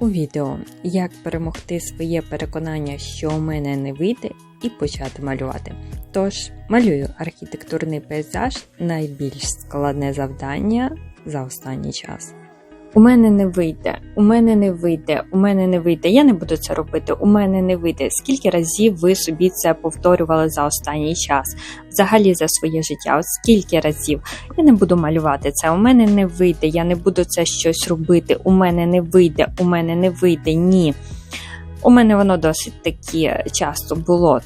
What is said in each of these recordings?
У відео як перемогти своє переконання, що у мене не вийде, і почати малювати. Тож, малюю архітектурний пейзаж найбільш складне завдання за останній час. У мене не вийде, у мене не вийде, у мене не вийде. Я не буду це робити, у мене не вийде. Скільки разів ви собі це повторювали за останній час? Взагалі за своє життя? От скільки разів? Я не буду малювати це. У мене не вийде, я не буду це щось робити. У мене не вийде, у мене не вийде. Ні. У мене воно досить таки часто було.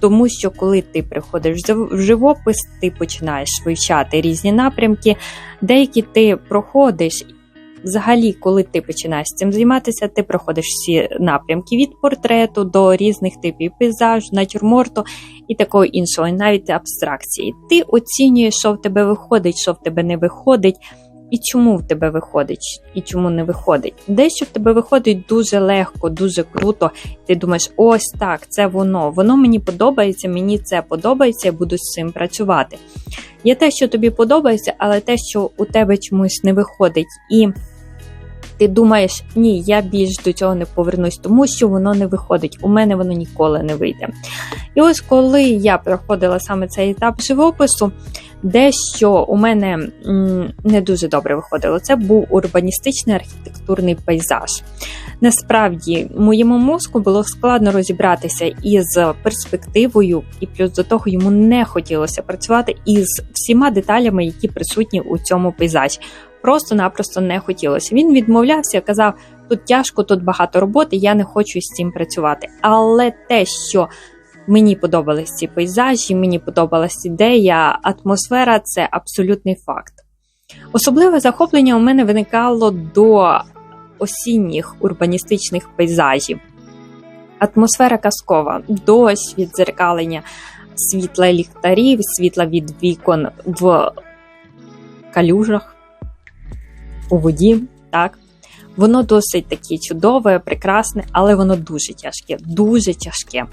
Тому що коли ти приходиш в живопис, ти починаєш вивчати різні напрямки, деякі ти проходиш. Взагалі, коли ти починаєш цим займатися, ти проходиш всі напрямки від портрету до різних типів пейзажу, натюрморту і такого іншого, і навіть абстракції. Ти оцінюєш, що в тебе виходить, що в тебе не виходить, і чому в тебе виходить, і чому не виходить. Дещо в тебе виходить дуже легко, дуже круто. Ти думаєш, ось так, це воно. Воно мені подобається, мені це подобається, я буду з цим працювати. Є те, що тобі подобається, але те, що у тебе чомусь не виходить. І ти думаєш, ні, я більш до цього не повернусь, тому що воно не виходить. У мене воно ніколи не вийде. І ось коли я проходила саме цей етап живопису, дещо у мене м, не дуже добре виходило. Це був урбаністичний архітектурний пейзаж. Насправді, моєму мозку було складно розібратися із перспективою, і плюс до того йому не хотілося працювати із всіма деталями, які присутні у цьому пейзажі просто-напросто не хотілося. Він відмовлявся, казав: тут тяжко, тут багато роботи, я не хочу з цим працювати. Але те, що мені подобались ці пейзажі, мені подобалась ідея, атмосфера це абсолютний факт. Особливе захоплення у мене виникало до осінніх урбаністичних пейзажів. Атмосфера казкова, дощ, відзеркалення, світла ліхтарів, світла від вікон в калюжах у воді, так? Воно досить таке чудове, прекрасне, але воно дуже тяжке, дуже тяжке.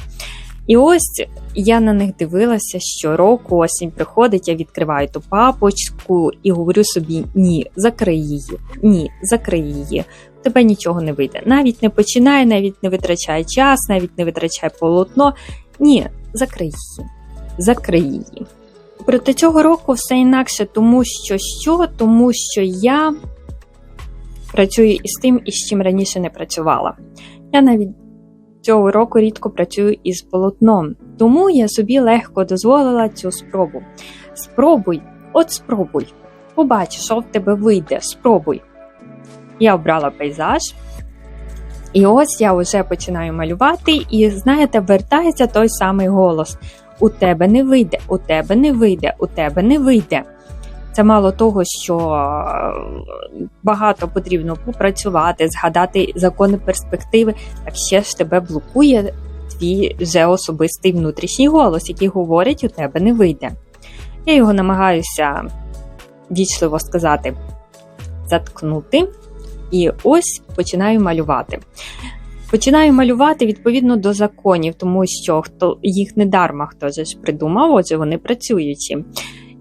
І ось я на них дивилася щороку, осінь приходить, я відкриваю ту папочку і говорю собі: ні, закрий її, ні, закрий її. Тебе нічого не вийде. Навіть не починай, навіть не витрачай час, навіть не витрачай полотно. Ні, закрий її, закрий її. Проти цього року все інакше, тому що що? Тому що я працюю із тим, із чим раніше не працювала. Я навіть цього року рідко працюю із полотном, тому я собі легко дозволила цю спробу. Спробуй, от спробуй. Побач, що в тебе вийде, спробуй. Я обрала пейзаж. І ось я вже починаю малювати, і, знаєте, вертається той самий голос: у тебе не вийде, у тебе не вийде, у тебе не вийде. Це мало того, що багато потрібно попрацювати, згадати закони перспективи, так ще ж тебе блокує твій вже особистий внутрішній голос, який говорить, у тебе не вийде. Я його намагаюся вічливо сказати, заткнути, і ось починаю малювати. Починаю малювати відповідно до законів, тому що хто їх не дарма хто ж придумав, отже, вони працюючі.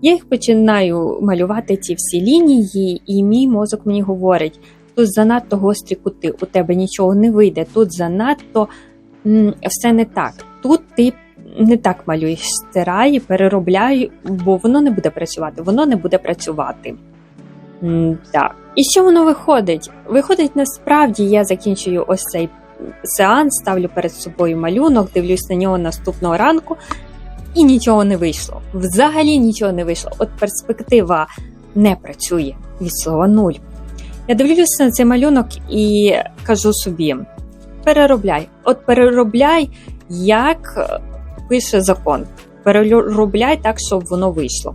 Я їх починаю малювати ці всі лінії, і мій мозок мені говорить: тут занадто гострі кути, у тебе нічого не вийде, тут занадто м, все не так. Тут ти не так малюєш, стирай, переробляй, бо воно не буде працювати, воно не буде працювати. М, так. І що воно виходить? Виходить, насправді я закінчую ось цей сеанс, ставлю перед собою малюнок, дивлюсь на нього наступного ранку. І нічого не вийшло. Взагалі нічого не вийшло. От перспектива не працює від слова нуль. Я дивлюся на цей малюнок і кажу собі: переробляй, от переробляй, як пише закон. Переробляй так, щоб воно вийшло.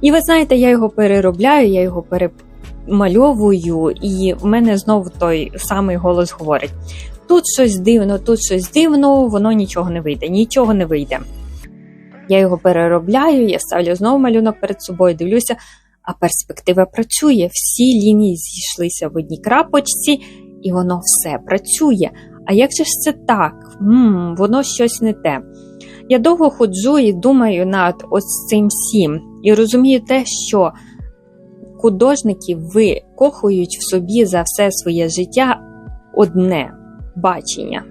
І ви знаєте, я його переробляю, я його перемальовую, і в мене знову той самий голос говорить: тут щось дивно, тут щось дивно, воно нічого не вийде, нічого не вийде. Я його переробляю, я ставлю знову малюнок перед собою, дивлюся, а перспектива працює. Всі лінії зійшлися в одній крапочці, і воно все працює. А як же ж це так? М-м, Воно щось не те. Я довго ходжу і думаю над ось цим всім. І розумію те, що художники викохують в собі за все своє життя одне бачення.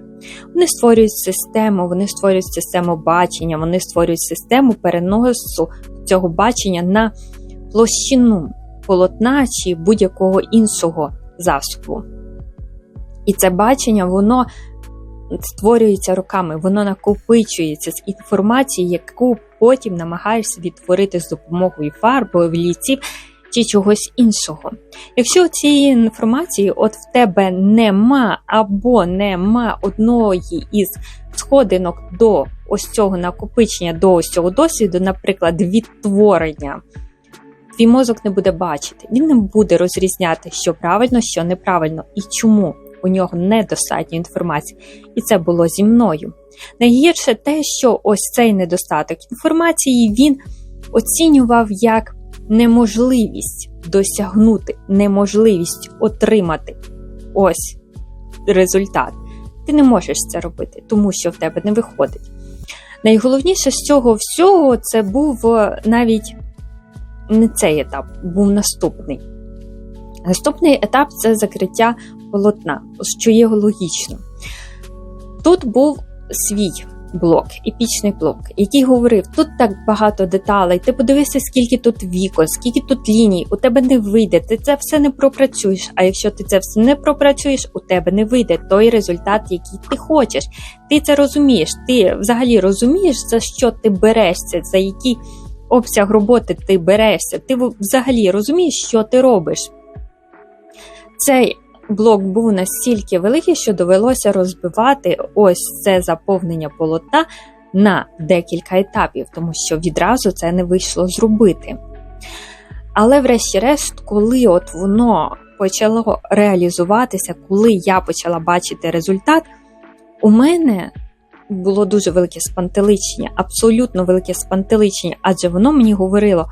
Вони створюють систему, вони створюють систему бачення, вони створюють систему переносу цього бачення на площину полотна чи будь-якого іншого засобу. І це бачення, воно створюється руками, воно накопичується з інформації, яку потім намагаєшся відтворити з допомогою фарби, олівців чи чогось іншого. Якщо цієї інформації от в тебе нема або нема одної із сходинок до ось цього накопичення, до ось цього досвіду, наприклад, відтворення, твій мозок не буде бачити, він не буде розрізняти, що правильно, що неправильно і чому. У нього недостатньо інформації, і це було зі мною. Найгірше те, що ось цей недостаток інформації він оцінював як неможливість досягнути, неможливість отримати ось результат. Ти не можеш це робити, тому що в тебе не виходить. Найголовніше з цього всього це був е, навіть не цей етап, був наступний. Наступний етап це закриття полотна, що є логічно. Тут був свій блок, епічний блок, який говорив: тут так багато деталей, ти подивися, скільки тут вікон, скільки тут ліній, у тебе не вийде, ти це все не пропрацюєш. А якщо ти це все не пропрацюєш, у тебе не вийде той результат, який ти хочеш. Ти це розумієш, ти взагалі розумієш, за що ти берешся, за який обсяг роботи ти берешся. Ти взагалі розумієш, що ти робиш. Цей блок був настільки великий, що довелося розбивати ось це заповнення полотна на декілька етапів, тому що відразу це не вийшло зробити. Але, врешті-решт, коли от воно почало реалізуватися, коли я почала бачити результат, у мене було дуже велике спантеличення, абсолютно велике спантеличення, адже воно мені говорило,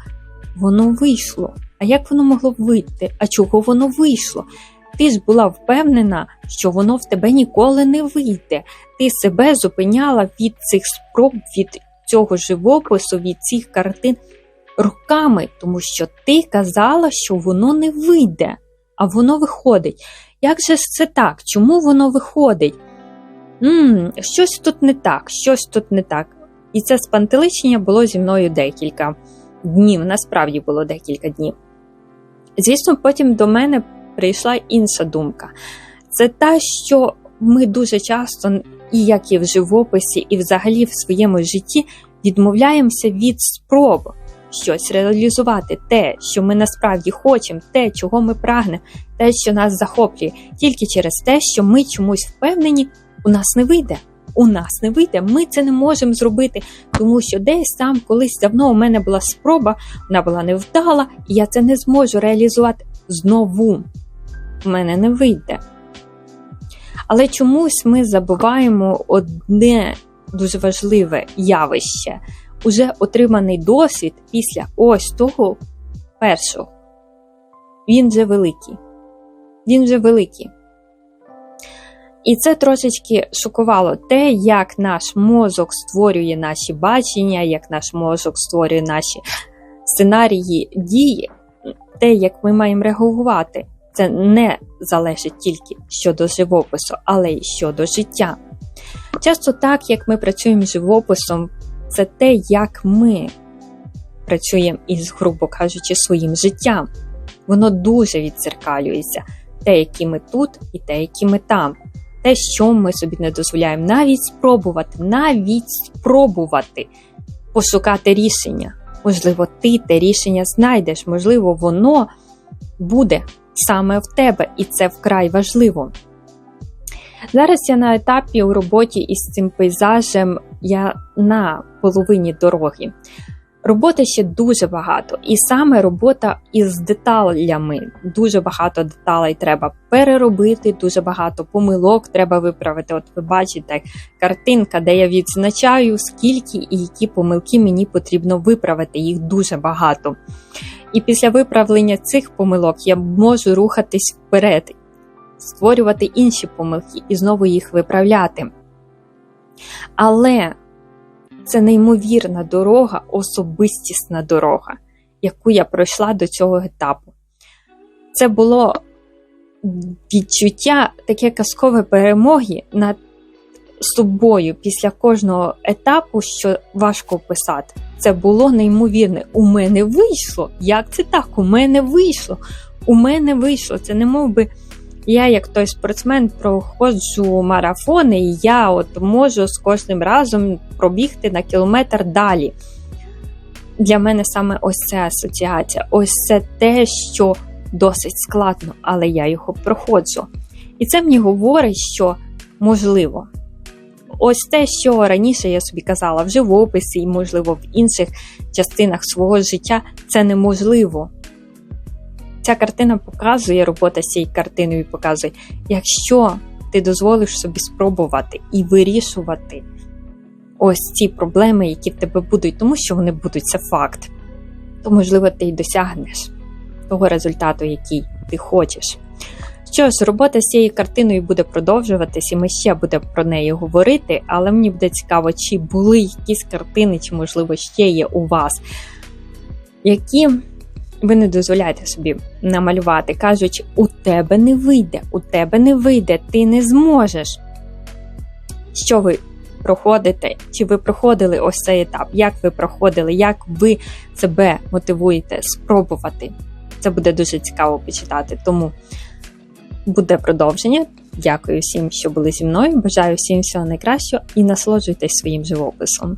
воно вийшло. А як воно могло вийти? А чого воно вийшло? Ти ж була впевнена, що воно в тебе ніколи не вийде. Ти себе зупиняла від цих спроб, від цього живопису, від цих картин руками, тому що ти казала, що воно не вийде, а воно виходить. Як же це так? Чому воно виходить? Ммм, Щось тут не так, щось тут не так. І це спантеличення було зі мною декілька днів, насправді було декілька днів. Звісно, потім до мене прийшла інша думка. Це та, що ми дуже часто, і як і в живописі, і взагалі в своєму житті, відмовляємося від спроб щось реалізувати, те, що ми насправді хочемо, те, чого ми прагнемо, те, що нас захоплює, тільки через те, що ми чомусь впевнені, у нас не вийде. У нас не вийде, ми це не можемо зробити, тому що десь там колись давно у мене була спроба, вона була невдала, і я це не зможу реалізувати знову в мене не вийде. Але чомусь ми забуваємо одне дуже важливе явище уже отриманий досвід після ось того першого. Він вже великий. Він вже великий. І це трошечки шокувало те, як наш мозок створює наші бачення, як наш мозок створює наші сценарії дії, те, як ми маємо реагувати це не залежить тільки щодо живопису, але й щодо життя. Часто так, як ми працюємо з живописом, це те, як ми працюємо із, грубо кажучи, своїм життям. Воно дуже відцеркалюється. Те, які ми тут, і те, які ми там. Те, що ми собі не дозволяємо, навіть спробувати, навіть спробувати пошукати рішення. Можливо, ти те рішення знайдеш, можливо, воно буде саме в тебе, і це вкрай важливо. Зараз я на етапі у роботі із цим пейзажем я на половині дороги. Роботи ще дуже багато, і саме робота із деталями. Дуже багато деталей треба переробити, дуже багато помилок треба виправити. От ви бачите картинка, де я відзначаю, скільки і які помилки мені потрібно виправити. Їх дуже багато. І після виправлення цих помилок я можу рухатись вперед, створювати інші помилки і знову їх виправляти. Але це неймовірна дорога, особистісна дорога, яку я пройшла до цього етапу. Це було відчуття таке казкове перемоги над собою після кожного етапу, що важко описати. Це було неймовірне. У мене вийшло. Як це так? У мене вийшло. У мене вийшло. Це не мов би я, як той спортсмен, проходжу марафони, і я от можу з кожним разом пробігти на кілометр далі. Для мене саме ось ця асоціація, ось це те, що досить складно, але я його проходжу. І це мені говорить, що можливо. Ось те, що раніше я собі казала в живописі і, можливо, в інших частинах свого життя, це неможливо. Ця картина показує, робота з цією картиною показує, якщо ти дозволиш собі спробувати і вирішувати ось ці проблеми, які в тебе будуть, тому що вони будуть, це факт, то, можливо, ти й досягнеш того результату, який ти хочеш. Що ж, робота з цією картиною буде продовжуватись, і ми ще будемо про неї говорити, але мені буде цікаво, чи були якісь картини, чи, можливо, ще є у вас, які ви не дозволяєте собі намалювати. Кажуть, у тебе не вийде, у тебе не вийде, ти не зможеш. Що ви проходите? Чи ви проходили ось цей етап? Як ви проходили, як ви себе мотивуєте спробувати? Це буде дуже цікаво почитати. Тому буде продовження. Дякую всім, що були зі мною. Бажаю всім всього найкращого і насолоджуйтесь своїм живописом.